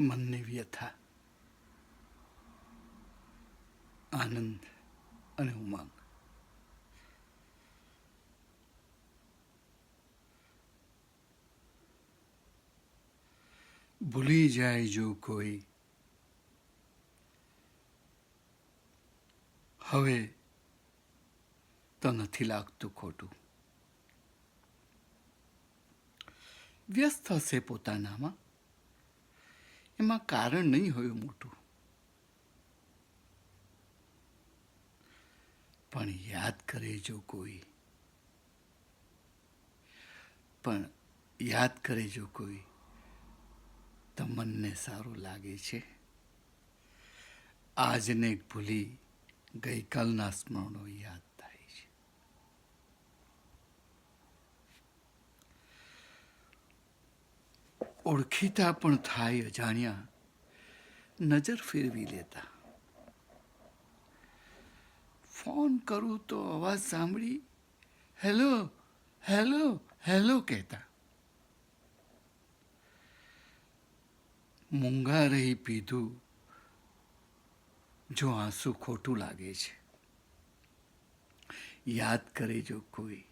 મનની વ્યથા, આનંદ અને ઉમંગ. ભૂલી જાય જો કોઈ. હવે તો નથી લાગતું ખોટું. વ્યસ્ત હશે પોતાનામાં. એમાં કારણ નહીં હોય મોટું. પણ યાદ કરે જો કોઈ. પણ યાદ કરે જો કોઈ, તો સારું લાગે છે. આજને ભૂલી ગઈકાલના સ્મરણો યાદ થાય છે ઓળખીતા પણ થાય અજાણ્યા. નજર ફેરવી લેતા. ફોન કરું તો અવાજ સાંભળી, હેલો હેલો હેલો, કહેતા. મૂંગા રહી પીધું, જો આંસુ ખોટું લાગે છે. યાદ કરે જો કોઈ,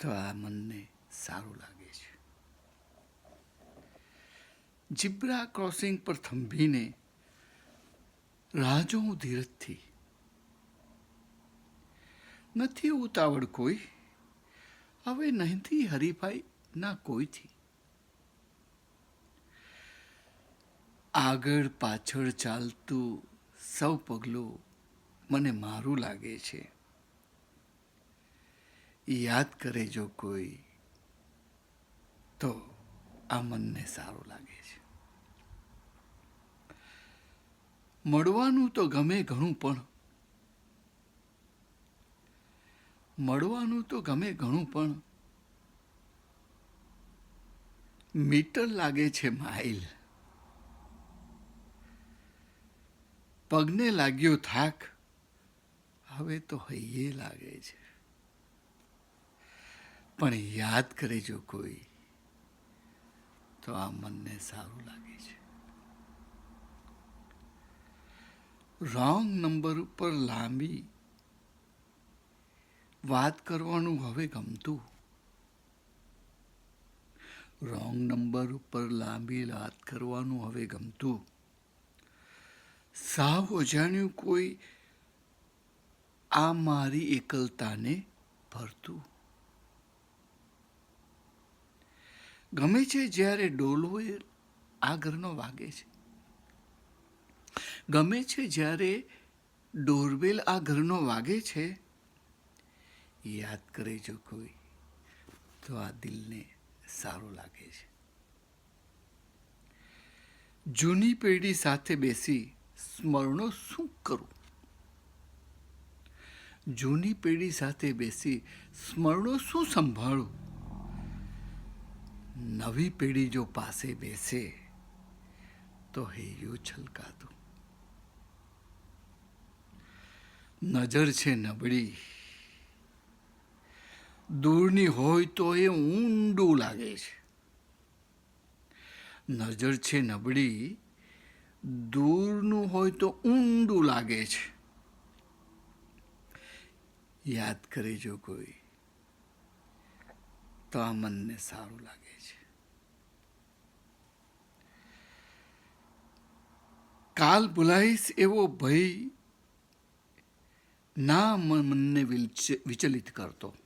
તો આ મનને સારું લાગે છે જીબ્રા ક્રોસિંગ પર થંભીને રાહ જોઉં ધીરજથી નથી ઉતાવળ કોઈ, હવે નહીંથી હરીફાઈ ના કોઈથી આગળ પાછળ ચાલતું સૌ પગલું મને મારું લાગે છે. યાદ કરે જો કોઈ, તો આ મનને સારું લાગે છે. મળવાનું તો ગમે ઘણું પણ. મળવાનું તો ગમે ઘણું પણ. મીટર લાગે છે માઇલ. પગને લાગ્યો થાક. હવે તો હૈયે લાગે છે. પણ યાદ કરે જો કોઈ, તો આ મનને સારું લાગે છે. રોંગ નંબર ઉપર લાંબી વાત કરવાનું હવે ગમતું. રોંગ નંબર ઉપર લાંબી વાત કરવાનું હવે ગમતું. સાવ અજાણ્યું કોઈ આ મારી એકલતાને ભરતું. ગમે છે જ્યારે ડોલો આ ઘરનો વાગે છે. ગમે છે જ્યારે ડોરબેલ આ ઘરનો વાગે છે? યાદ કરે જો કોઈ, તો આ દિલને સારું લાગે છે. જૂની પેઢી સાથે બેસી સ્મરણો શું કરું? જૂની પેઢી સાથે બેસી સ્મરણો શું સંભાળું? નવી પેઢી જો પાસે બેસે, તો હૈયું છલકાતું. નજર છે નબળી. દૂરની હોય તો એ ઊંડું લાગે છે. નજર છે નબળી, દૂરનું હોય તો ઊંડું લાગે છે. યાદ કરે જો કોઈ. તો આ મનને સારું લાગે છે. કાલ ભૂલાઈશ એવો ભય ના મનને વિચલિત કરતો.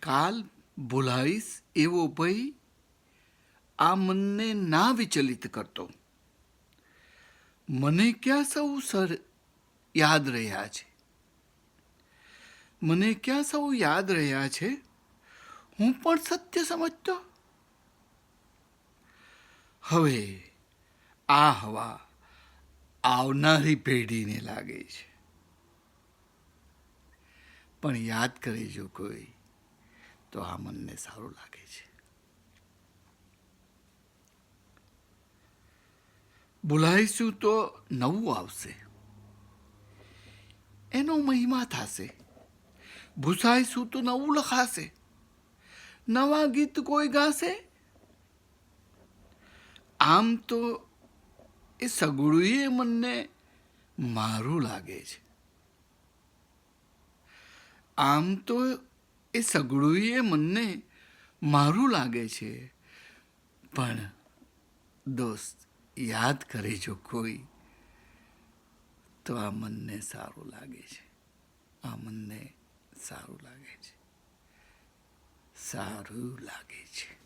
કાલ ભૂલાઈશ એવો ભય આ મનને ના વિચલિત કરતો. મને ક્યાં સૌ સર યાદ રહ્યા છે? મને ક્યાં સૌ યાદ રહ્યા છે? હું પણ સત્ય સમજતો? હવે આ હવા આવનારી પેઢીને લાગે છે. પણ યાદ કરે જો કોઈ, તો આ મનને સારું લાગે છે. બોલાવીશું તો નવું આવશે. એનો મહિમા થશે. ભૂસાઈશું તો નવું લખાશે. નવા ગીત કોઈ ગાશે? આમ તો એ સગડુએ મનને મારું લાગે છે. આમ તો એ સગડુંએ મનને મારું લાગે છે. પણ દોસ્ત, યાદ કરે જો કોઈ. તો આ મનને સારું લાગે છે. આ મનને સારું લાગે છે. સારું લાગે છે.